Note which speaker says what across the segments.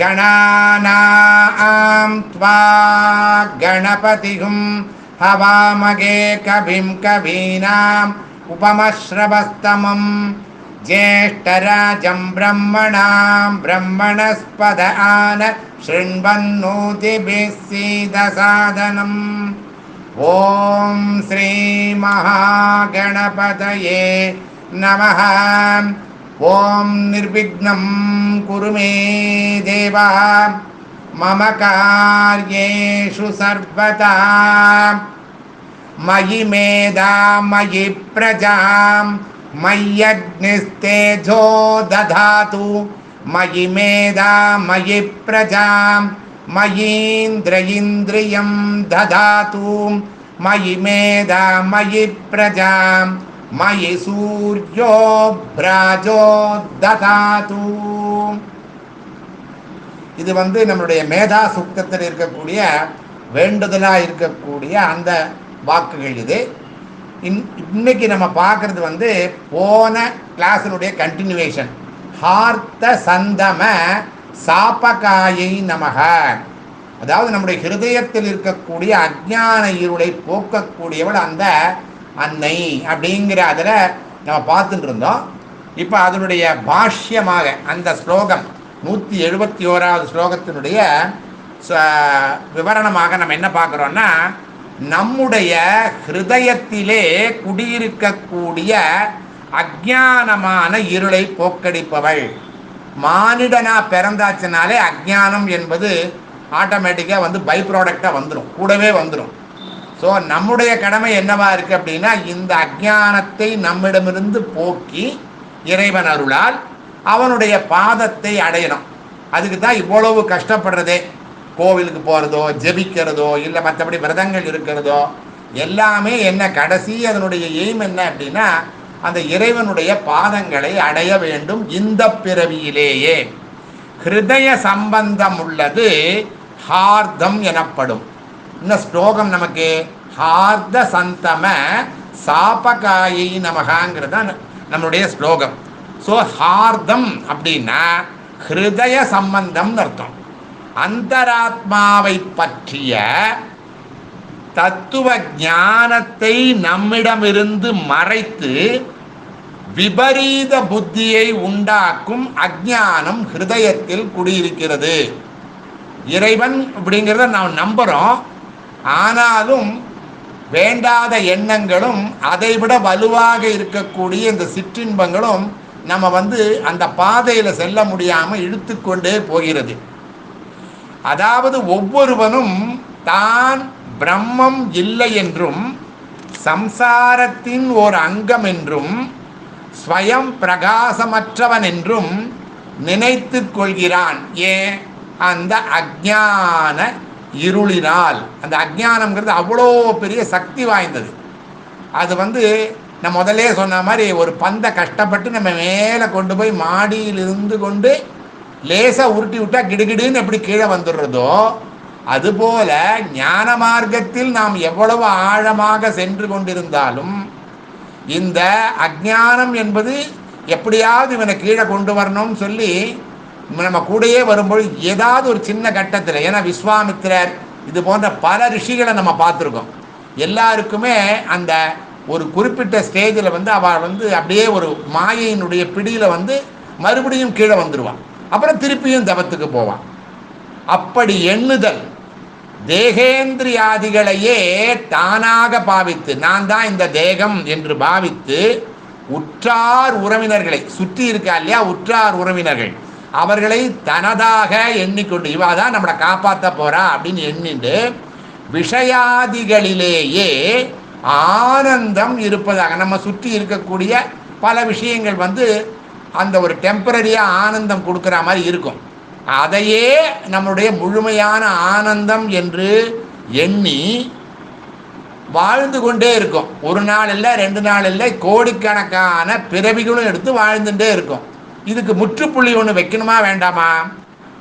Speaker 1: गणानां त्वा गणपतिगुं हवामगे कविं कवीनाम् उपमश्रवस्तमं ज्येष्ठराजं ब्रह्मणां ब्रह्मणस्पद आन शृण्वन्नोतिभिः ఓం శ్రీ మహాగణపతయే నమ. ఓం నిర్విఘ్నం కురు మే దేవ. మమ కార్యేషు సర్వదా. మయి మేధా మయి ప్రజాం. మయ్యగ్నిస్తేజో దధాతు. మయి మేధా మయి ప్రజాం. मयीन्द्र इन्द्रियं दधातु मयि मेधा मयि प्रजां मयि सूर्यो भ्राजो ददातु இது வந்து நம்மளுடைய மேதா சுத்தத்தில் இருக்கக்கூடிய வேண்டுதலாக இருக்கக்கூடிய அந்த வாக்குகள் இது இன் இன்னைக்கு நம்ம பார்க்குறது வந்து போன கிளாஸினுடைய கண்டினியூவேஷன் ஹார்த்த சந்தம சாப்பகாயை நமக. அதாவது நம்முடைய ஹிருதயத்தில் இருக்கக்கூடிய அஜ்ஞான இருளை போக்கக்கூடியவள் அந்த அன்னை அப்படிங்கிற அதில் நம்ம பார்த்துட்டு இருந்தோம். இப்போ அதனுடைய பாஷ்யமாக அந்த ஸ்லோகம் நூற்றி எழுபத்தி ஓராவது ஸ்லோகத்தினுடைய ச- விவரணமாக நம்ம என்ன பார்க்குறோன்னா நம்முடைய ஹிருதயத்திலே குடியிருக்கக்கூடிய அஜானமான இருளை போக்கடிப்பவள். மானிடனா பிறந்தாச்சுனாலே அஜ்ஞானம் என்பது ஆட்டோமேட்டிக்காக வந்து பை ப்ராடக்டாக வந்துடும் கூடவே வந்துடும் ஸோ நம்முடைய கடமை என்னவா இருக்கு அப்படின்னா இந்த அஜ்ஞானத்தை நம்மிடமிருந்து போக்கி இறைவன் அருளால் அவனுடைய பாதத்தை அடையணும். அதுக்கு தான் இவ்வளவு கஷ்டப்படுறதே. கோவிலுக்கு போகிறதோ ஜெபிக்கிறதோ இல்லை மற்றபடி விரதங்கள் இருக்கிறதோ எல்லாமே என்ன கடைசி அதனுடைய எய்ம் என்ன அப்படின்னா அந்த இறைவனுடைய பாதங்களை அடைய வேண்டும் இந்த பிறவியிலேயே. ஹிருதய சம்பந்தம் உள்ளது ஹார்தம் எனப்படும். இந்த ஸ்லோகம் நமக்கு? ஹார்த சந்தம சாபகாயை நமகாங்கிறது தான் நம்மளுடைய ஸ்லோகம். ஸோ ஹார்தம் அப்படின்னா ஹிருதய சம்பந்தம்னு அர்த்தம். அந்தராத்மாவை பற்றிய தத்துவ ஞானத்தை நம்மிடமிருந்து மறைத்து விபரீத புத்தியை உண்டாக்கும் அஜ்ஞானம் ஹிருதயத்தில் குடியிருக்கிறது. இறைவன் அப்படிங்கிறத நாம் நம்புகிறோம் ஆனாலும் வேண்டாத எண்ணங்களும் அதைவிட வலுவாக இருக்கக்கூடிய இந்த சிற்றின்பங்களும் நம்ம வந்து அந்த பாதையில் செல்ல முடியாமல் இழுத்துக்கொண்டே போகிறது. அதாவது ஒவ்வொருவனும் தான் பிரம்மம் இல்லை என்றும் சம்சாரத்தின் ஓர் அங்கம் என்றும் ஸ்வயம் பிரகாசமற்றவன் என்றும் நினைத்து கொள்கிறான். ஏன் அந்த அஜான இருளினால். அந்த அஜானம்ங்கிறது அவ்வளோ பெரிய சக்தி வாய்ந்தது. அது வந்து நான் முதலே சொன்ன மாதிரி ஒரு பந்தை கஷ்டப்பட்டு நம்ம மேலே கொண்டு போய் மாடியிலிருந்து கொண்டு லேசாக உருட்டி விட்டால் கிடுகிடுன்னு எப்படி கீழே வந்துடுறதோ அதுபோல ஞான மார்க்கத்தில் நாம் எவ்வளவு ஆழமாக சென்று கொண்டிருந்தாலும் இந்த அஜானம் என்பது எப்படியாவது இவனை கீழே கொண்டு வரணும்னு சொல்லி நம்ம கூடயே வரும்பொழுது ஏதாவது ஒரு சின்ன கட்டத்தில் ஏன்னா விஸ்வாமித்திரர் இது போன்ற பல ரிஷிகளை நம்ம பார்த்துருக்கோம். எல்லாருக்குமே அந்த ஒரு குறிப்பிட்ட ஸ்டேஜில் வந்து அவள் வந்து அப்படியே ஒரு மாயையினுடைய பிடியில் வந்து மறுபடியும் கீழே வந்துடுவான் அப்புறம் திருப்பியும் தவத்துக்கு போவான். அப்படி எண்ணுதல் தேகேந்திரியாதிகளையே தானாக பாவித்து நான் தான் இந்த தேகம் என்று பாவித்து உற்றார் உறவினர்களை சுற்றி இருக்கா இல்லையா? உற்றார் உறவினர்கள். அவர்களை தனதாக எண்ணிக்கொண்டு இவா தான் நம்மளை காப்பாற்ற போறா அப்படின்னு எண்ணிட்டு விஷயாதிகளிலேயே ஆனந்தம் இருப்பதாக நம்ம சுற்றி இருக்கக்கூடிய பல விஷயங்கள் வந்து அந்த ஒரு டெம்பரரியாக ஆனந்தம் கொடுக்குற மாதிரி இருக்கும். அதையே நம்முடைய முழுமையான ஆனந்தம் என்று எண்ணி வாழ்ந்து கொண்டே இருக்கும். ஒரு நாள் இல்லை ரெண்டு நாள் இல்லை கோடிக்கணக்கான பிறவிகளும் எடுத்து வாழ்ந்துட்டே இருக்கும். இதுக்கு முற்றுப்புள்ளி ஒன்று வைக்கணுமா வேண்டாமா?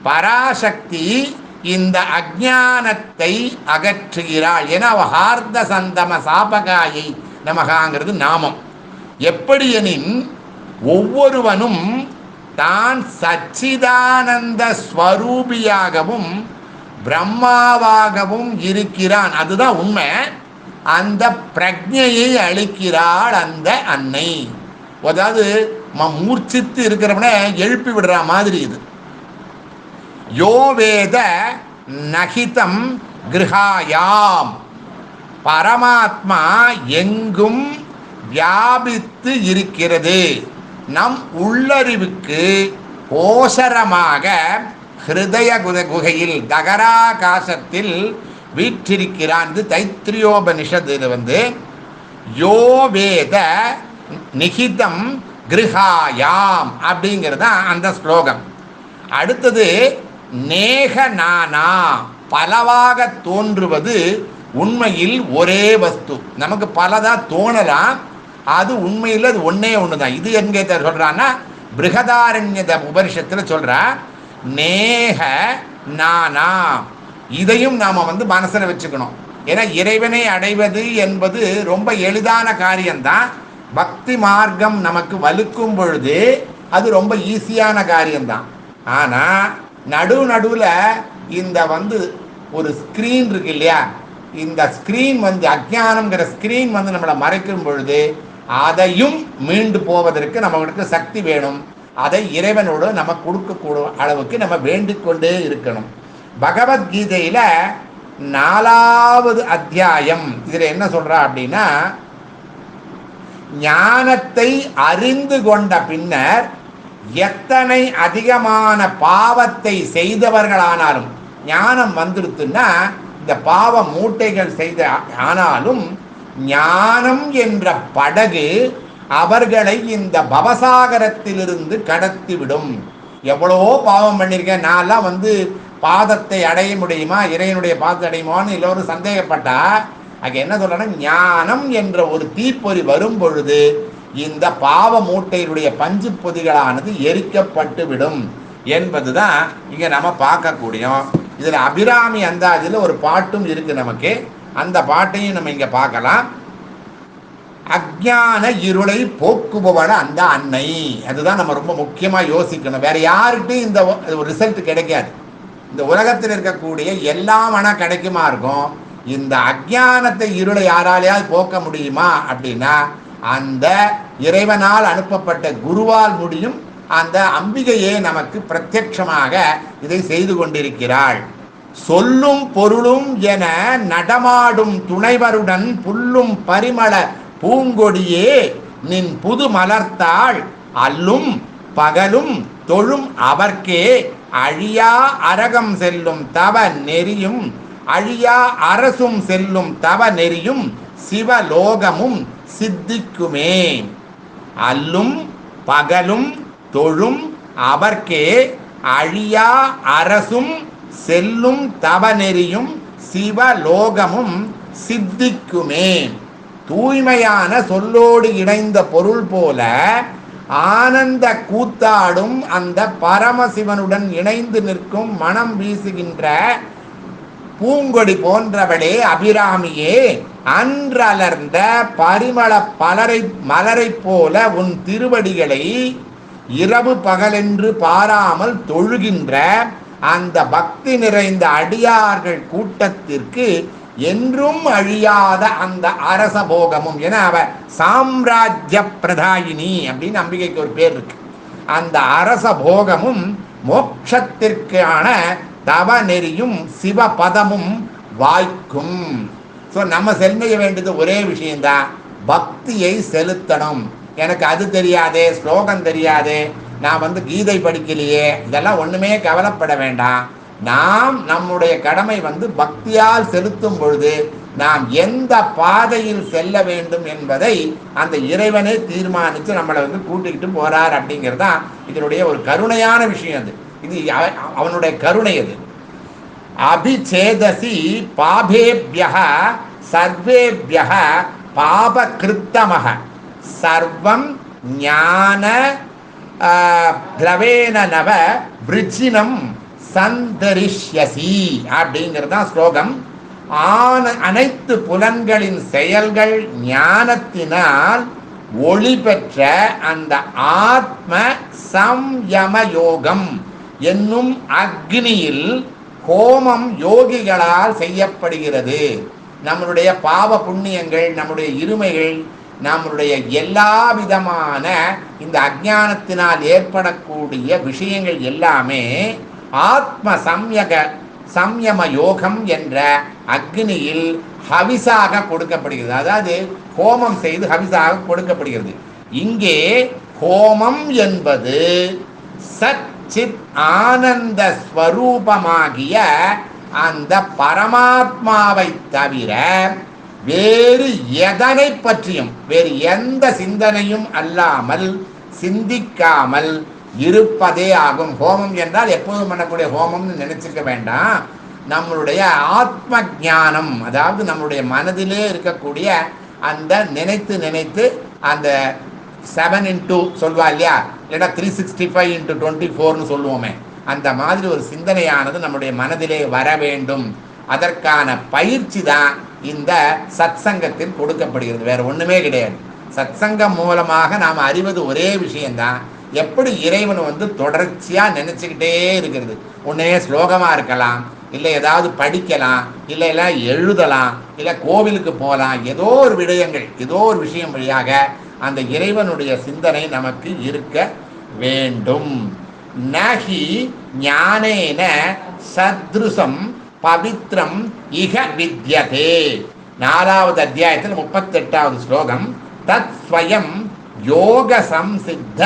Speaker 1: பராசக்தி இந்த அஜானத்தை அகற்றுகிறாள். ஏன்னா அவள் ஹார்த சந்தம சாபகாயை நமகாங்கிறது நாமம். எப்படியெனின் ஒவ்வொருவனும் தான் சச்சிதானந்த ஸ்வரூபியாகவும் பிரம்மாவாகவும் இருக்கிறான். அதுதான் உண்மை. அந்த பிரஜையை அளிக்கிறாள் அந்த அன்னை. அதாவது ம- மூர்ச்சித்து இருக்கிறவன எழுப்பி விடுற மாதிரி இது. யோ வேத நகிதம் கிருஹாயாம் பரமாத்மா எங்கும் வியாபித்து இருக்கிறது. நம் உள்ளறிவுக்கு கோசரமாக ஹிருதய குத குகையில் தகராகாசத்தில் வீற்றிருக்கிறான் தைத்திரியோபனிஷத் இது வந்து. யோ வேத நிகிதம் கிருஹாயாம் அப்படிங்கிறது தான் அந்த ஸ்லோகம். அடுத்தது நேக நானா பலவாக தோன்றுவது உண்மையில் ஒரே வஸ்து. நமக்கு பலதாக தோணலாம். அது உண்மையில் அது ஒன்றே ஒன்று தான் இது எங்கே சொல்கிறான்னா பிருகதாரண்ய உபரிஷத்தில் சொல்கிறா நேக நானா இதையும் நாம் வந்து மனசில் வச்சுக்கணும். ஏன்னா இறைவனை அடைவது என்பது ரொம்ப எளிதான காரியம்தான். பக்தி மார்க்கம் நமக்கு வலுக்கும் பொழுது அது ரொம்ப ஈஸியான காரியம்தான். ஆனால் நடு நடுவில் இந்த வந்து ஒரு ஸ்க்ரீன் இருக்கு இல்லையா? இந்த ஸ்க்ரீன் வந்து அஜ்ஞானம்ங்கிற ஸ்க்ரீன் வந்து நம்மளை மறைக்கும் பொழுது அதையும் மீண்டு போவதற்கு நம்மளுக்கு சக்தி வேணும். அதை இறைவனோடு நம்ம கொடுக்கக்கூடும் அளவுக்கு நம்ம வேண்டிக்கொண்டே இருக்கணும். பகவத்கீதையில் நாலாவது அத்தியாயம். இதில் என்ன சொல்கிறா அப்படின்னா ஞானத்தை அறிந்து கொண்ட பின்னர் எத்தனை அதிகமான பாவத்தை செய்தவர்களானாலும் ஞானம் வந்துடுத்துன்னா இந்த பாவ மூட்டைகள் செய்த ஆனாலும் ஞானம் என்ற படகு அவர்களை இந்த பவசாகரத்திலிருந்து கடத்திவிடும். எவ்வளவோ பாவம் பண்ணியிருக்கேன் நான்லாம் வந்து பாதத்தை அடைய முடியுமா? இறைவனுடைய பாதத்தை அடையுமான்னு எல்லோரும் சந்தேகப்பட்டா? அங்கே என்ன சொல்றேன்னா ஞானம் என்ற ஒரு தீப்பொறி வரும் பொழுது இந்த பாவ மூட்டையினுடைய பஞ்சு பொதிகளானது எரிக்கப்பட்டு விடும் என்பதுதான் இங்க நம்ம பார்க்கக்கூடியோம் இதுல அபிராமி அந்தாதியில் ஒரு பாட்டும் இருக்கு நமக்கு. அந்த பாட்டையும் நம்ம இங்க பார்க்கலாம். அஜ்ஞான இருளை போக்குபவன அந்த அன்னை. அதுதான் நம்ம ரொம்ப முக்கியமா யோசிக்கணும். வேற யாருக்கிட்டையும் இந்த ரிசல்ட் கிடைக்காது. இந்த உலகத்தில் இருக்கக்கூடிய எல்லாம் ஆனா கிடைக்குமா இருக்கும்? இந்த அஜ்ஞானத்தை இருளை யாராலையாவது போக்க முடியுமா அப்படின்னா அந்த இறைவனால் அனுப்பப்பட்ட குருவால் முடியும் அந்த அம்பிகையே நமக்கு பிரத்யட்சமாக இதை செய்து கொண்டிருக்கிறாள். சொல்லும் பொருளும் என நடமாடும் துணைவருடன் புல்லும் பரிமள பூங்கொடியே நின் புது மலர்த்தாள் அல்லும் பகலும் தொழும் அவர்க்கே. அழியா அரகம் செல்லும் தவ நெறியும் அழியா அரசும் செல்லும் தவ நெறியும் சிவலோகமும் சித்திக்குமே. அல்லும் பகலும் தொழும் அவர்க்கே அழியா அரசும் செல்லும் தவநெறியும் சிவலோகமும் சித்திக்குமே. தூய்மையான சொல்லோடு இணைந்த பொருள் போல ஆனந்த கூத்தாடும் அந்த பரமசிவனுடன் இணைந்து நிற்கும் மனம் வீசுகின்ற பூங்கொடி போன்றவளே அபிராமியே அன்றலர்ந்த பரிமள பலரை மலரைப் போல உன் திருவடிகளை இரவு பகலென்று பாராமல் தொழுகின்ற அந்த பக்தி நிறைந்த அடியார்கள் கூட்டத்திற்கு என்றும் அழியாத அந்த அரச போகமும் என அவ சாம்ராஜ்ய பிரதாயினி அப்படின்னு அம்பிகைக்கு ஒரு பேர் இருக்கு. அந்த அரச போகமும் மோட்சத்திற்கான தவ நெறியும் சிவபதமும் வாய்க்கும். ஸோ நம்ம செல்மைய வேண்டியது ஒரே விஷயம்தான். பக்தியை செலுத்தணும். எனக்கு அது தெரியாதே ஸ்லோகம் தெரியாதே நான் வந்து கீதை படிக்கலையே இதெல்லாம் ஒன்றுமே கவலைப்பட வேண்டாம். நாம் நம்முடைய கடமை வந்து பக்தியால் செலுத்தும் பொழுது நாம் எந்த பாதையில் செல்ல வேண்டும் என்பதை அந்த இறைவனே தீர்மானித்து நம்மளை வந்து கூட்டிக்கிட்டு போறார் அப்படிங்கிறது தான் இதனுடைய ஒரு கருணையான விஷயம் அது. இது அவனுடைய கருணை அது. அபிச்சேதசி பாபேபிய சர்வேபிய பாபகிருத்தமக சர்வம் ஞான திரவேன நவ விருச்சினம் சந்தரிஷ்யசி அப்படிங்கிறது தான் ஸ்லோகம். ஆன அனைத்து புலன்களின் செயல்கள் ஞானத்தினால் ஒளி பெற்ற அந்த ஆத்ம சம்யம யோகம் என்னும் அக்னியில் ஹோமம் யோகிகளால் செய்யப்படுகிறது. நம்மளுடைய பாவ புண்ணியங்கள் நம்முடைய இருமைகள் நம்முடைய எல்லா விதமான இந்த அஜானத்தினால் ஏற்படக்கூடிய விஷயங்கள் எல்லாமே ஆத்ம சம்யக சம்யம யோகம் என்ற அக்னியில் ஹவிசாக கொடுக்கப்படுகிறது. அதாவது ஹோமம் செய்து ஹவிசாக கொடுக்கப்படுகிறது. இங்கே ஹோமம் என்பது சச்சித் ஆனந்த ஸ்வரூபமாகிய அந்த பரமாத்மாவை தவிர வேறு எதனை பற்றியும் வேறு எந்த சிந்தனையும் அல்லாமல் சிந்திக்காமல் இருப்பதே ஆகும். ஹோமம் என்றால் எப்போதும் பண்ணக்கூடிய ஹோமம்னு நினச்சிக்க வேண்டாம். நம்மளுடைய ஆத்ம ஞானம் அதாவது நம்மளுடைய மனதிலே இருக்கக்கூடிய அந்த நினைத்து நினைத்து அந்த செவன் இன்டூ சொல்வா இல்லையா? இல்லைன்னா three sixty five into twenty ஃபோர்னு சொல்லுவோமே. அந்த மாதிரி ஒரு சிந்தனையானது நம்முடைய மனதிலே வர வேண்டும். அதற்கான பயிற்சி தான் இந்த சத்சங்கத்தில் கொடுக்கப்படுகிறது. வேற ஒண்ணுமே கிடையாது. சத்சங்கம் மூலமாக நாம் அறிவது ஒரே விஷயம்தான். எப்படி இறைவன் வந்து தொடர்ச்சியாக நினச்சிக்கிட்டே இருக்கிறது. ஒன்றே ஸ்லோகமாக இருக்கலாம் இல்லை ஏதாவது படிக்கலாம் இல்லை இல்லை எழுதலாம் இல்லை கோவிலுக்கு போகலாம் ஏதோ ஒரு விடயங்கள் ஏதோ ஒரு விஷயம் வழியாக அந்த இறைவனுடைய சிந்தனை நமக்கு இருக்க வேண்டும். நகி ஞானேன சத்ருசம் பவித்ரம் இக வித்யதே. நாலாவது அத்தியாயத்தில் முப்பத்தெட்டாவது ஸ்லோகம். தத் ஸ்வயம் யோக சம்சித்த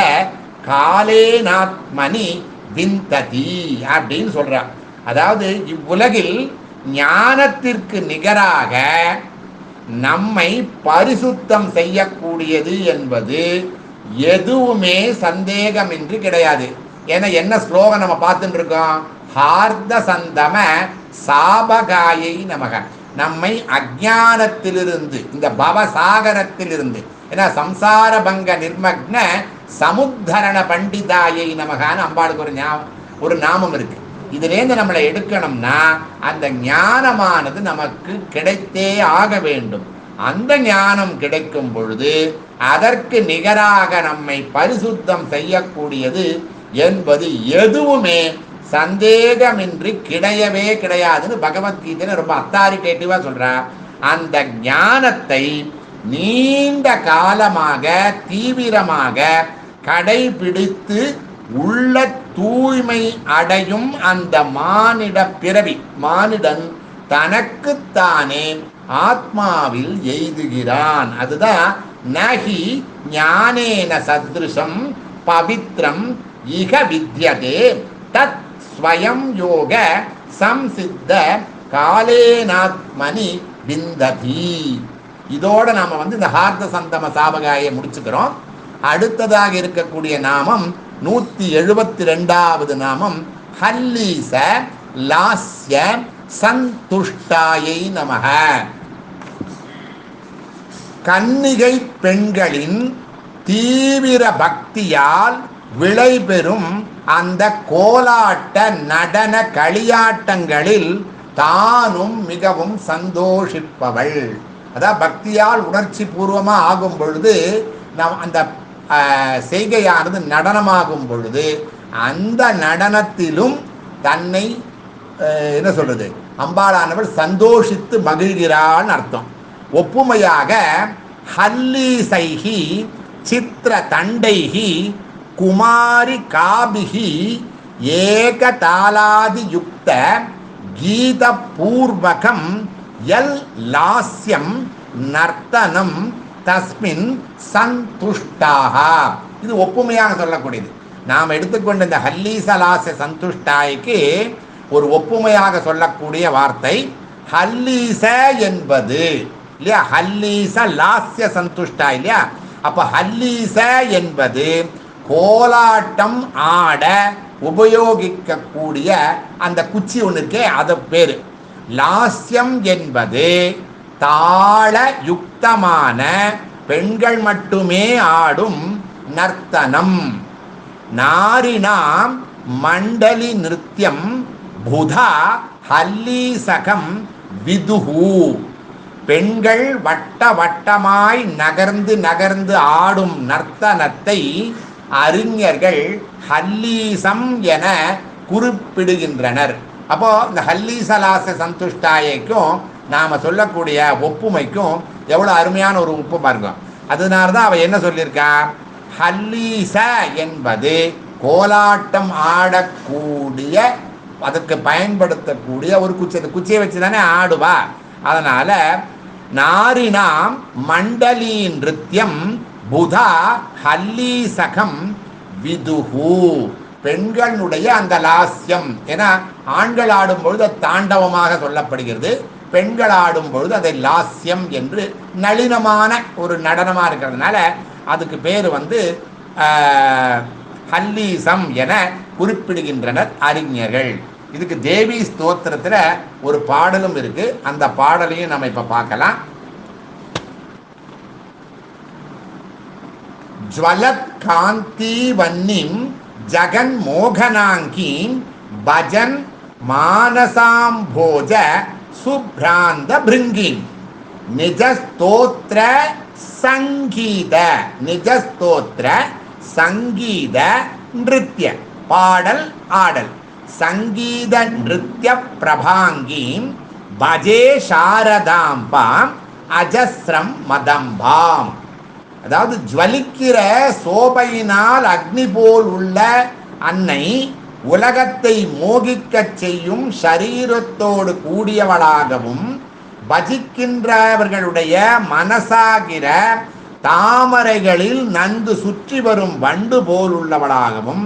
Speaker 1: காலேனாத்மனி விந்ததி அப்படின்னு சொல்றார் அதாவது இவ்வுலகில் ஞானத்திற்கு நிகராக நம்மை பரிசுத்தம் செய்யக்கூடியது என்பது எதுவுமே சந்தேகமின்றி கிடையாது. ஏன்னா என்ன ஸ்லோகம் நம்ம பார்த்துட்டு இருக்கோம்? ஹார்த சந்தம சாபகாயை நமக. நம்மை அஜானத்திலிருந்து இந்த பவசாகரத்திலிருந்து ஏன்னா சம்சார பங்க நிர்மக்ன சமுத்தரண பண்டிதாயை நமகான்னு அம்பாளுக்கு ஒரு ஞாபகம் ஒரு நாமம் இருக்கு. இதுலேருந்து நம்மளை எடுக்கணும்னா அந்த ஞானமானது நமக்கு கிடைத்தே ஆக வேண்டும். அந்த ஞானம் கிடைக்கும் பொழுது அதற்கு நிகராக நம்மை பரிசுத்தம் செய்யக்கூடியது என்பது எதுவுமே சந்தேகமின்றி கிடையவே கிடையாதுன்னு பகவத்கீதையில ரொம்ப அத்தாரிட்டேட்டிவா சொல்றா. அந்த ஞானத்தை நீண்ட காலமாக தீவிரமாக கடைபிடித்து உள்ள தூய்மை அடையும் அந்த மானிட பிறவி மானிடன் தனக்குத்தானே ஆத்மாவில் எய்துகிறான். அதுதான் நகி ஞானேன சத்ருஷம் பவித்ரம் இக வித்யதே தத் ஸ்வயம் யோக சம்சித்த காலேனாத்மனி விந்ததி இதோட நாம வந்து இந்த ஹார்த சந்தம சாபகாயை முடிச்சுக்கிறோம். அடுத்ததாக இருக்கக்கூடிய நாமம் நூத்தி எழுபத்தி ரெண்டாவது நாமம் ஹல்லீச லாஸ்ய சந்துஷ்டாயை நமக. கன்னிகை பெண்களின் தீவிர பக்தியால் விளைபெறும் அந்த கோலாட்ட நடன களியாட்டங்களில் தானும் மிகவும் சந்தோஷிப்பவள். அதான் பக்தியால் உணர்ச்சி பூர்வமாக ஆகும் பொழுது நம் அந்த செய்கையானது நடனமாகும் பொழுது அந்த நடனத்திலும் தன்னை என்ன சொல்றது அம்பாளானவள் சந்தோஷித்து மகிழ்கிறான்னு அர்த்தம். ஒப்புமையாக ஹல்லீசைஹி சித்திர தண்டைகி குமாரி காபிஹி ஏகதாலாதி யுக்த கீத பூர்வகம் எல் லாஸ்யம் நர்த்தனம் தஸ்மின் சந்துஷ்டாக. இது ஒப்புமையாக சொல்லக்கூடியது. நாம் எடுத்துக்கொண்ட இந்த ஹல்லீசலாச சந்துஷ்டாய்க்கு ஒரு ஒப்புமையாக சொல்லக்கூடிய வார்த்தை ஹல்லீச என்பது. இல்லையா? ஹல்லீச லாஸ்ய சந்துஷ்டா இல்லையா? அப்போ ஹல்லீச என்பது கோலாட்டம் ஆட உபயோகிக்கக்கூடிய அந்த குச்சி ஒன்று இருக்கே அது பேரு. லாஸ்யம் என்பது தாள யுக்தமான பெண்கள் மட்டுமே ஆடும் நர்த்தனம். நாரினாம் மண்டலி நிருத்தியம் புதா ஹல்லீசகம் விதுகு பெண்கள் வட்ட வட்டமாய் நகர்ந்து நகர்ந்து ஆடும் நர்த்தனத்தை அறிஞர்கள் ஹல்லீசம் என குறிப்பிடுகின்றனர். அப்போ இந்த ஹல்லீசலாச சந்துஷ்டாயைக்கும் நாம சொல்லக்கூடிய ஒப்புமைக்கும் எவ்வளவு அருமையான ஒரு ஒப்பு பாருங்க. அதனால தான் அவ என்ன சொல்லியிருக்கா? ஹல்லீச என்பது கோலாட்டம் ஆடக்கூடிய அதுக்கு பயன்படுத்தக்கூடிய ஒரு குச்சி. அந்த குச்சியை வச்சு தானே ஆடுவா. அதனால நாரினாம் மண்டலி நிருத்தியம் புதா ஹல்லீசகம் விதுகு பெண்களுடைய அந்த லாஸ்யம். ஏன்னா ஆண்கள் ஆடும் பொழுது தாண்டவமாக சொல்லப்படுகிறது. பெண்கள் ஆடும் பொழுது அதை லாஸ்யம் என்று நளினமான ஒரு நடனமாக இருக்கிறதுனால அதுக்கு பேர் வந்து ஹல்லீசம் என குறிப்பிடுகின்றனர் அறிஞர்கள். இதுக்கு தேவி ஸ்தோத்திரத்தில் ஒரு பாடலும் இருக்கு. அந்த பாடலையும் நம்ம இப்போ பார்க்கலாம். ஜ்வலத் காந்தி வன்னிம் ஜகன் மோகனாங்கீம் பஜன் மானசாம்போஜ சுப்ராந்த பிருங்கிம் நிஜஸ்தோத்ர சங்கீத நிஜஸ்தோத்ர சங்கீத நிருத்ய பாடல் ஆடல் சங்கீத நிருத்ய பிரபாங்கீம் பஜே சாரதாம்பாம் அஜஸ்ரம் மதம்பாம் அதாவது ஜுவலிக்கிற சோபையினால் அக்னி போல் உள்ள அன்னை உலகத்தை மோகிக்கச் செய்யும் சரீரத்தோடு கூடியவளாகவும் பஜிக்கின்றவர்களுடைய மனசாகிற தாமரைகளில் நன்கு சுற்றி வரும் வண்டு போல் உள்ளவளாகவும்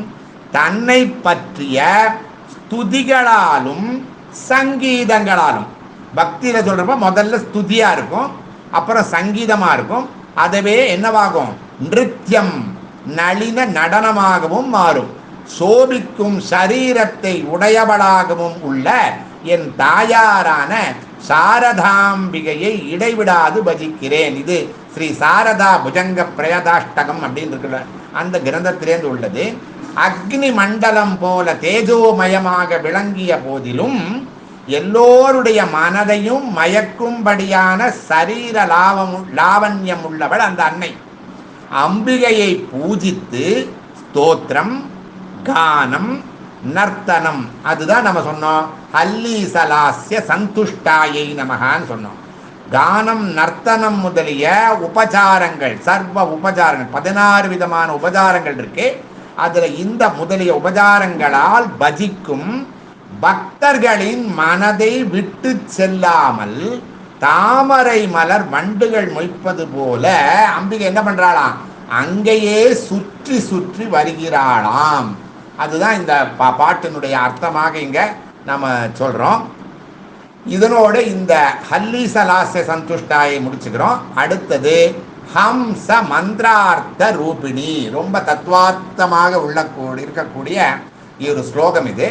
Speaker 1: தன்னை பற்றிய ஸ்துதிகளாலும் சங்கீதங்களாலும். பக்தியில் சொல்கிறப்ப முதல்ல ஸ்துதியாக இருக்கும் அப்புறம் சங்கீதமாக இருக்கும் அதுவே என்னவாகும்? நிருத்தியம் நளின நடனமாகவும் மாறும். சோபிக்கும் சரீரத்தை உடையவளாகவும் உள்ள என் தாயாரான சாரதாம்பிகையை இடைவிடாது பஜிக்கிறேன். இது ஸ்ரீ சாரதா புஜங்க பிரயதாஷ்டகம் அப்படின்னு இருக்கிற அந்த கிரந்தத்திலேருந்து உள்ளது. அக்னி மண்டலம் போல தேஜோமயமாக விளங்கிய போதிலும் எல்லோருடைய மனதையும் மயக்கும்படியான சரீர லாபம் லாவண்யம் உள்ளவள் அந்த அன்னை. அம்பிகையை பூஜித்து ஸ்தோத்திரம் கானம் நர்த்தனம் அதுதான் நம்ம சொன்னோம். ஹல்லீசலாஸ்ய சந்துஷ்டாயை நமகான்னு சொன்னோம். கானம் நர்த்தனம் முதலிய உபசாரங்கள் சர்வ உபசாரங்கள் பதினாறு விதமான உபசாரங்கள் இருக்கு. அதில் இந்த முதலிய உபசாரங்களால் பஜிக்கும் பக்தர்களின் மனதை விட்டு செல்லாமல் தாமரை மலர் வண்டுகள் மொய்ப்பது போல அம்பிகை என்ன பண்றாளாம்? அங்கேயே சுற்றி சுற்றி வருகிறாளாம். அதுதான் இந்த பா பாட்டினுடைய அர்த்தமாக இங்க நம்ம சொல்றோம். இதனோடு இந்த ஹல்லீசலாச சந்துஷ்டாயை முடிச்சுக்கிறோம். அடுத்தது ஹம்ச மந்திரார்த்த ரூபிணி. ரொம்ப தத்துவார்த்தமாக உள்ள இருக்கக்கூடிய ஒரு ஸ்லோகம் இது.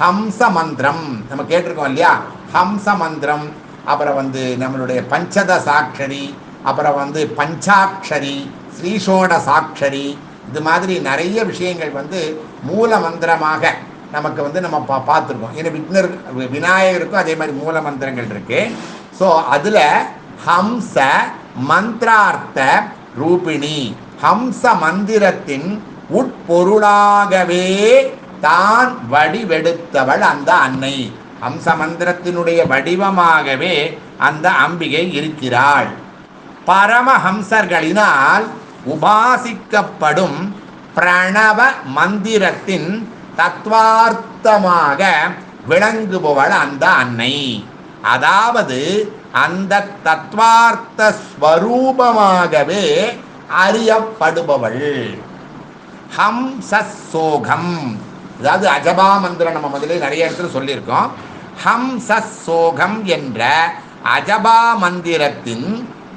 Speaker 1: ஹம்ச மந்திரம் நம்ம கேட்டிருக்கோம் இல்லையா? ஹம்ச மந்திரம் அப்புறம் வந்து நம்மளுடைய பஞ்சத சாட்சரி அப்புறம் வந்து பஞ்சாட்சரி ஸ்ரீஷோட சாட்சரி இது மாதிரி நிறைய விஷயங்கள் வந்து மூல மந்திரமாக நமக்கு வந்து நம்ம பா பார்த்துருக்கோம். ஏன்னா விக்னர் விநாயகருக்கும் அதே மாதிரி மூல மந்திரங்கள் இருக்கு. ஸோ அதில் ஹம்ச மந்திரார்த்த ரூபிணி. ஹம்ச மந்திரத்தின் உட்பொருளாகவே தான் வடிவெடுத்தவள் அந்த அன்னை. ஹம்ச மந்திரத்தினுடைய வடிவமாகவே அந்த அம்பிகை இருக்கிறாள். பரமஹம்சர்களினால் உபாசிக்கப்படும் பிரணவ மந்திரத்தின் தத்வார்த்தமாக விளங்குபவள் அந்த அன்னை. அதாவது அந்த தத்வார்த்த ஸ்வரூபமாகவே அறியப்படுபவள். ஹம்ச சோகம். அதாவது அஜபா மந்திரம் நம்ம முதல்ல நிறைய இடத்துல சொல்லியிருக்கோம். ஹம்ச சோகம் என்ற அஜபா மந்திரத்தின்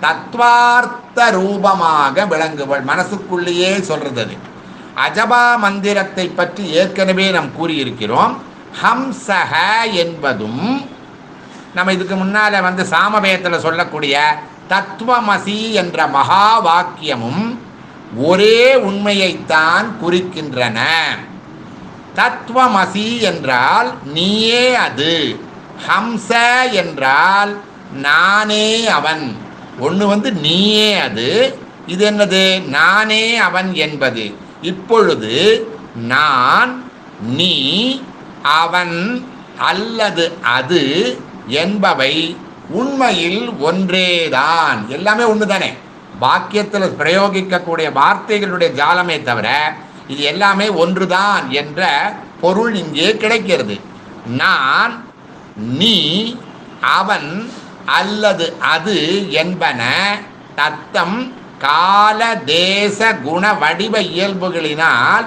Speaker 1: தத்வார்த்த ரூபமாக விளங்குவள் மனசுக்குள்ளேயே சொல்றது அது. அஜபா மந்திரத்தை பற்றி ஏற்கனவே நாம் கூறியிருக்கிறோம். ஹம்சஹ என்பதும் நம்ம இதுக்கு முன்னால் வந்து சாமவேதத்தில் சொல்லக்கூடிய தத்துவமசி என்ற மகா வாக்கியமும் ஒரே உண்மையைத்தான் குறிக்கின்றன. தத்துவமசி என்றால் நீயே அது. ஹம்ச என்றால் நானே அவன். ஒன்று வந்து நீயே அது இது என்னது? நானே அவன் என்பது. இப்பொழுது நான் நீ அவன் அல்லது அது என்பவை உண்மையில் ஒன்றேதான். எல்லாமே ஒன்று தானே வாக்கியத்தில் பிரயோகிக்கக்கூடிய வார்த்தைகளுடைய ஜாலமே தவிர இது எல்லாமே ஒன்றுதான் என்ற பொருள் இங்கே கிடைக்கிறது. நான் நீ அவன் அல்லது அது என்பன தத்தம் கால தேச குண வடிவ இயல்புகளினால்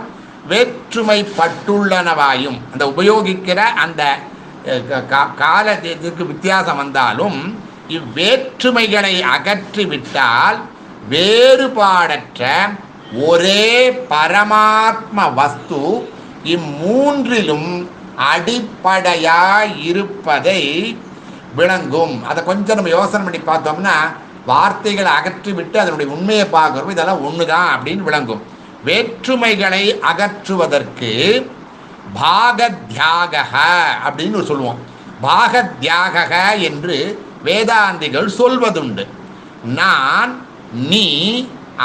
Speaker 1: வேற்றுமைப்பட்டுள்ளனவாயும். அந்த உபயோகிக்கிற அந்த அஹ், கா- காலத்திற்கு வித்தியாசம் வந்தாலும் இவ்வேற்றுமைகளை அகற்றிவிட்டால் வேறுபாடற்ற ஒரே பரமாத்ம வஸ்து இம்மூன்றிலும் அடிப்படையாய் இருப்பதை விளங்கும். அதை கொஞ்சம் நம்ம யோசனை பண்ணி பார்த்தோம்னா வார்த்தைகளை அகற்றி விட்டு அதனுடைய உண்மையை பார்க்குறோம். இதெல்லாம் ஒன்று தான் அப்படின்னு விளங்கும். வேற்றுமைகளை அகற்றுவதற்கு பாகத்யாக அப்படின்னு சொல்லுவோம். பாகத்யாக என்று வேதாந்திகள் சொல்வதுண்டு. நான் நீ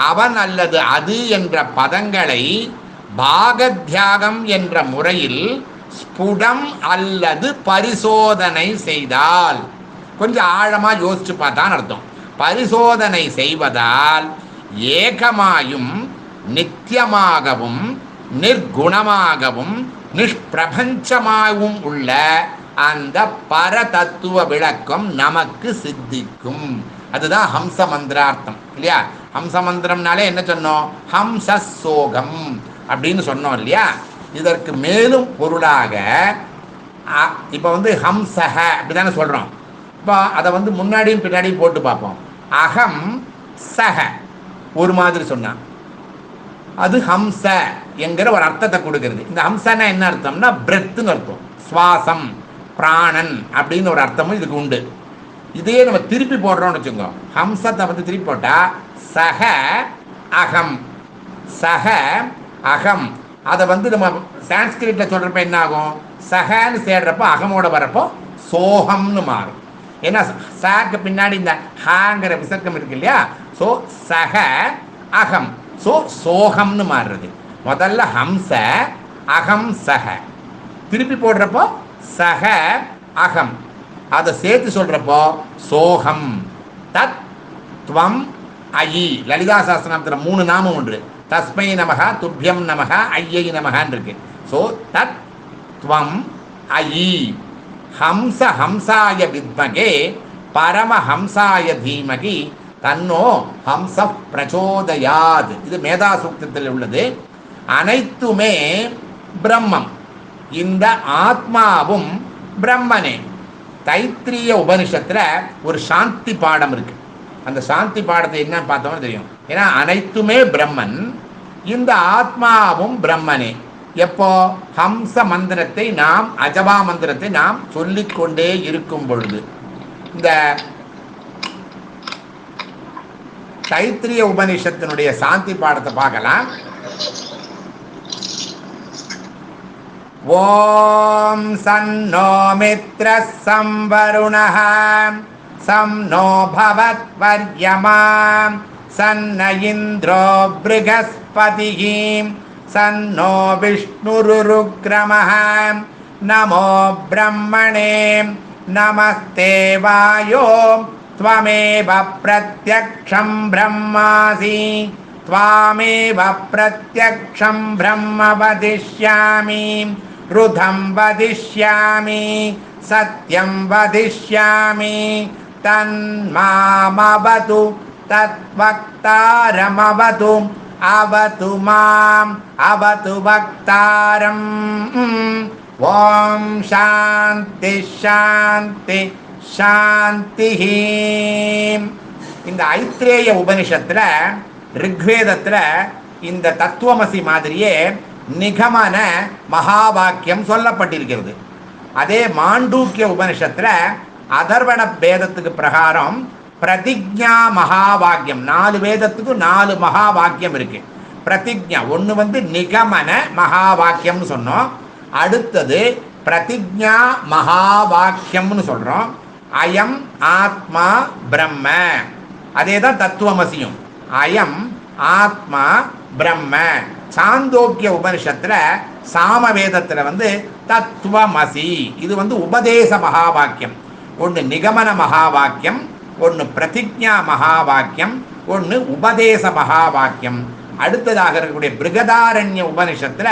Speaker 1: அவன் அல்லது அது என்ற பதங்களை பாகத்தியாகம் என்ற முறையில் ஸ்புடம் அல்லது பரிசோதனை செய்தால். கொஞ்சம் ஆழமா யோசிச்சு பார்த்தான் அர்த்தம். பரிசோதனை செய்வதால் ஏகமாயும் நித்தியமாகவும் நிர்குணமாகவும் நிஷ்பிரபஞ்சமாகவும் உள்ள அந்த பரதத்துவ விளக்கம் நமக்கு சித்திக்கும். அதுதான் ஹம்ச மந்திரார்த்தம் இல்லையா? ஹம்ச மந்திரம்னாலே என்ன சொன்னோம்? ஹம்ச சோகம் அப்படின்னு சொன்னோம் இல்லையா? இதற்கு மேலும் பொருளாக இப்போ வந்து ஹம்சஹ அப்படிதானே சொல்கிறோம் இப்போ அதை வந்து முன்னாடியும் பின்னாடியும் போட்டு பார்ப்போம். அகம் சஹ. ஒரு மாதிரி சொன்னான் அது ஹம்ச என்கிற ஒரு அர்த்தத்தை கொடுக்கறது. இந்த ஹம்சன்னா என்ன அர்த்தம்னா பிரெத்துன்னு அர்த்தம். சுவாசம் பிராணன் அப்படின்னு ஒரு அர்த்தமும் இதுக்கு உண்டு. இதையே நம்ம திருப்பி போடுறோம்னு வச்சுக்கோங்க. ஹம்சத்தை வந்து திருப்பி போட்டா சக அகம். சக அகம். அதை வந்து நம்ம சான்ஸ்கிரிட்ல சொல்றப்ப என்ன ஆகும்? சகன்னு சேர்றப்போ அகமோட வரப்போ சோகம்னு மாறும். ஏன்னா சாக்கு பின்னாடி இந்த ஹாங்கிற விசர்க்கம் இருக்கு இல்லையா? ஸோ சக அகம். ஸோ சோகம்னு மாறுறது. முதல்ல ஹம்ச அகம் சக திருப்பி போடுறப்போ சக அகம். அதை சேர்த்து சொல்றப்போ சோகம். தத் துவம் ஐ லலிதா சாஸ்திரத்தில் மூணு நாமம் ஒன்று தஸ்மை நமக துப்பியம் நமக ஐயை நமகான் இருக்கு ஸோ தத் துவம் ஐ ஹம்ச ஹம்சாய வித்மகே பரமஹம்சாய தீமகி தன்னோ ஹம்ச பிரச்சோதயாது. இது மேதா சூக்தத்தில் உள்ளது. அனைத்துமே பிரம்மம். இந்த ஆத்மாவும் பிரம்மனே. தைத்திரிய உபனிஷத்துல ஒரு சாந்தி பாடம் இருக்கு. அந்த சாந்தி பாடத்தை என்ன பார்த்தோம்னு தெரியும்? ஏன்னா அனைத்துமே பிரம்மன் இந்த ஆத்மாவும் பிரம்மனே. எப்போ? ஹம்ச மந்திரத்தை நாம் அஜபா மந்திரத்தை நாம் சொல்லிக்கொண்டே இருக்கும் பொழுது. இந்த தைத்திரிய உபனிஷத்தினுடைய சாந்தி பாடத்தை பார்க்கலாம். ॐ सन्नो मित्रः संवरुणः सं नो भवत्वर्यमा सन्न इन्द्रो बृहस्पतिः सन्नो विष्णुरुरुक्रमः नमो ब्रह्मणे नमस्ते वायो त्वमेव प्रत्यक्षं ब्रह्मासि त्वामेव प्रत्यक्षं ब्रह्म वदिष्यामि रुधं वदिष्यामि सत्यं वदिष्यामि तन्मामवतु तद्वक्तारमवतु अवतु माम् अवतु वक्तारम् ॐ शान्ति शान्ति शान्तिः இந்த ஐத்ரேய உபனிஷத்துல ரிக்வேதத்துல இந்த தத்துவமசி மாதிரியே நிகமன மகா வாக்கியம் சொல்லப்பட்டிருக்கிறது. அதே மாண்டூக்கிய உபனிஷத்தில் அதர்வண வேதத்துக்கு பிரகாரம் பிரதிஜா மகா வாக்கியம் நாலு வேதத்துக்கு நாலு மகா வாக்கியம் இருக்கு. பிரதிஜா ஒன்று வந்து நிகமன மகா வாக்கியம்னு சொன்னோம். அடுத்தது பிரதிஜா மகா வாக்கியம்னு அயம் ஆத்மா பிரம்ம. அதே தான் தத்துவமசியும். அயம் ஆத்மா பிரம்ம. சாந்தோக்கிய உபனிஷத்துல சாமவேதத்தில் வந்து தத்துவமசி இது வந்து உபதேச மகா வாக்கியம் ஒன்று நிகமன மகா வாக்கியம் ஒன்று பிரதிஜா மகா வாக்கியம் ஒன்று உபதேச மகா வாக்கியம் அடுத்ததாக இருக்கக்கூடிய பிருகதாரண்ய உபனிஷத்துல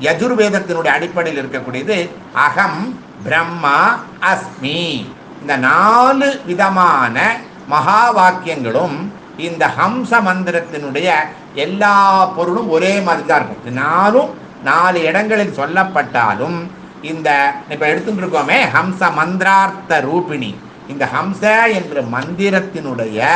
Speaker 1: யஜுர்வேதத்தினுடைய அடிப்படையில் இருக்கக்கூடியது அகம் பிரம்மா அஸ்மி. இந்த நாலு விதமான மகா வாக்கியங்களும் இந்த ஹம்ச மந்திரத்தினுடைய எல்லா பொருளும் ஒரே மாதிரி தான் இருக்கும் நாலும் நாலு இடங்களில் சொல்லப்பட்டாலும் இந்த இப்ப எடுத்துட்டு இருக்கோமே ஹம்ச மந்திரார்த்த ரூபிணி. இந்த ஹம்ச என்ற மந்திரத்தினுடைய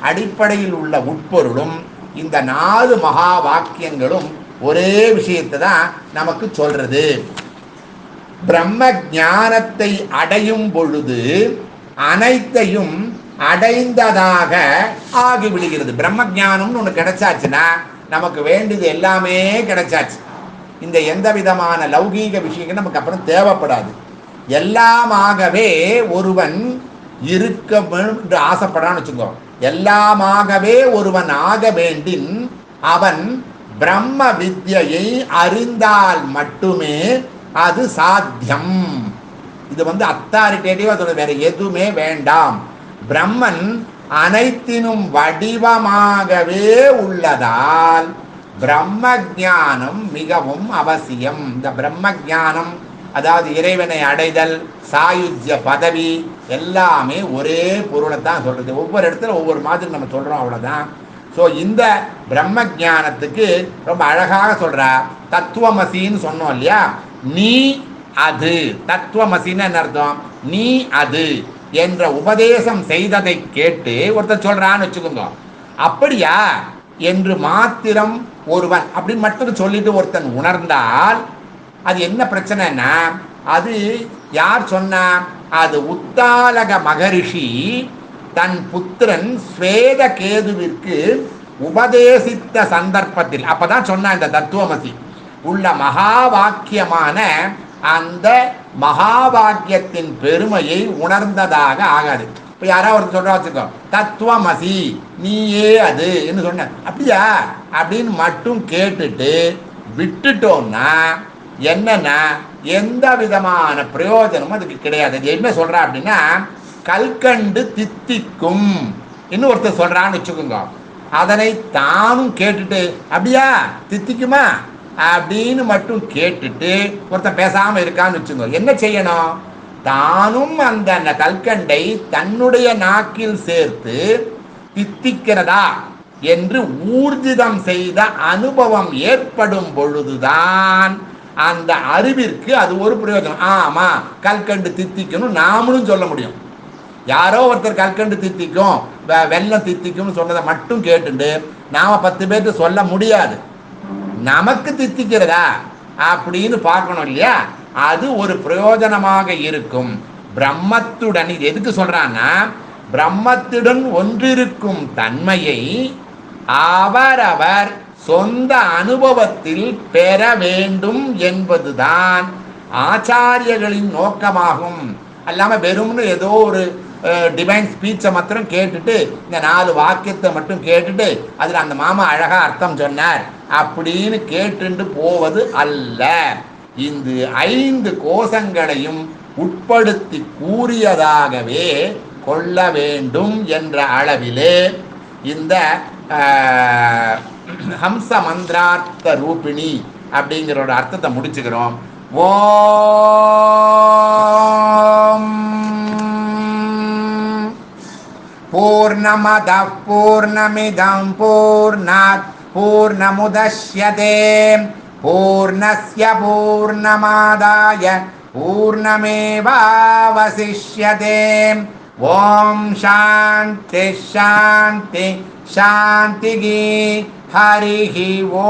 Speaker 1: அடிப்படையில் உள்ள உட்பொருளும் இந்த நாலு மகா வாக்கியங்களும் ஒரே விஷயத்தை தான் நமக்கு சொல்றது. பிரம்ம ஞானத்தை அடையும் பொழுது அனைத்தையும் அடைந்ததாக ஆகிவிடுகிறது. பிரம்ம ஞானம்னு ஒன்று கிடைச்சாச்சுன்னா நமக்கு வேண்டியது எல்லாமே கிடைச்சாச்சு. இந்த எந்த விதமான லௌகீக விஷயங்கள் நமக்கு அப்புறம் தேவைப்படாது. எல்லாமாகவே ஒருவன் இருக்க என்று ஆசைப்படான்னு வச்சுக்கோ. எல்லாமாகவே ஒருவன் ஆக வேண்டின் அவன் பிரம்ம வித்யை அறிந்தால் மட்டுமே அது சாத்தியம். இது வந்து அத்தாரிட்டேட்டிவா அதோட வேற எதுவுமே வேண்டாம். பிரம்மன் அனைத்தினும் வடிவமாகவே உள்ளதால் பிரம்ம ஞானம் மிகவும் அவசியம். இந்த பிரம்ம ஞானம் அதாவது இறைவனை அடைதல் சாயுஜ்ய பதவி எல்லாமே ஒரே பொருளை தான் சொல்றது. ஒவ்வொரு இடத்துல ஒவ்வொரு மாதிரி நம்ம சொல்றோம் அவ்வளோதான் ஸோ இந்த பிரம்ம ஞானத்துக்கு ரொம்ப அழகாக சொல்றா தத்துவமசின்னு சொன்னோம் இல்லையா? நீ அது. தத்துவமசின்னு என்ன அர்த்தம்? நீ அது. என்ற உபதேசம் செய்ததை கேட்டு ஒருத்தர் சொல்றான்னு வச்சுக்கோங்க. அப்படியா? என்று மாத்திரம் ஒருவன் அப்படின்னு மட்டும் சொல்லிட்டு ஒருத்தன் உணர்ந்தால் அது என்ன பிரச்சனைன்னா அது யார் சொன்னா? அது உத்தாலக மகரிஷி தன் புத்திரன் ஸ்வேத கேதுவிற்கு உபதேசித்த சந்தர்ப்பத்தில். அப்பதான் சொன்ன இந்த தத்துவமசி. உள்ள மகா வாக்கியமான அந்த மகாபாக்கியத்தின் பெருமையை உணர்ந்ததாக ஆகாது. இப்போ யாராவது ஒருத்தர் சொல்கிறா வச்சுக்கோ தத்துவமசி நீயே அது என்று சொன்ன. அப்படியா? அப்படின்னு மட்டும் கேட்டுட்டு விட்டுட்டோம்னா என்னன்னா எந்த விதமான பிரயோஜனமும் அதுக்கு கிடையாது. அது என்ன சொல்கிறா அப்படின்னா கல்கண்டு தித்திக்கும் இன்னும் ஒருத்தர் சொல்கிறான்னு வச்சுக்கோங்க. அதனை தானும் கேட்டுட்டு அப்படியா? தித்திக்குமா? அப்படின்னு மட்டும் கேட்டுட்டு ஒருத்தன் பேசாம இருக்கான்னு வச்சுக்கோங்க என்ன செய்யணும்? தானும் அந்த அந்த கல்கண்டை தன்னுடைய நாக்கில் சேர்த்து தித்திக்கிறதா என்று ஊர்ஜிதம் செய்த அனுபவம் ஏற்படும் பொழுதுதான் அந்த அறிவிற்கு அது ஒரு பிரயோஜனம். ஆமா கல்கண்டு தித்திக்கணும் நாமளும் சொல்ல முடியும். யாரோ ஒருத்தர் கல்கண்டு தித்திக்கும் வெ- தித்திக்கும்னு சொன்னதை மட்டும் கேட்டுண்டு நாம பத்து பேர்த்து சொல்ல முடியாது. நமக்கு தித்திக்கிறதா அப்படின்னு பார்க்கணும் இல்லையா? அது ஒரு பிரயோஜனமாக இருக்கும். பிரம்மத்துடன் இது எதுக்கு சொல்றான்னா பிரம்மத்துடன் ஒன்றிருக்கும் தன்மையை அவரவர் சொந்த அனுபவத்தில் பெற வேண்டும் என்பதுதான் ஆச்சாரியர்களின் நோக்கமாகும். அல்லாமல் வெறும்னு ஏதோ ஒரு டிவைன் ஸ்பீச்சை மாத்திரம் கேட்டுட்டு இந்த நாலு வாக்கியத்தை மட்டும் கேட்டுட்டு அதில் அந்த மாமா அழகாக அர்த்தம் சொன்னார். அப்படின்னு கேட்டுண்டு போவது அல்ல. இந்த ஐந்து கோஷங்களையும் உட்படுத்தி கூறியதாகவே கொள்ள வேண்டும் என்ற அளவிலே இந்த ஹம்ச மந்திரார்த்த ரூபிணி அப்படிங்கிறோட அர்த்தத்தை முடிச்சுக்கிறோம். ஓம் பூர்ணமத பூர்ணமிதம் பூர்ணாத் पूर्णमुदश्यते पूर्णस्य पूर्णमादाय पूर्णमेवावशिष्यते ॐ शान्ति शान्ति शान्तिः हरिः ॐ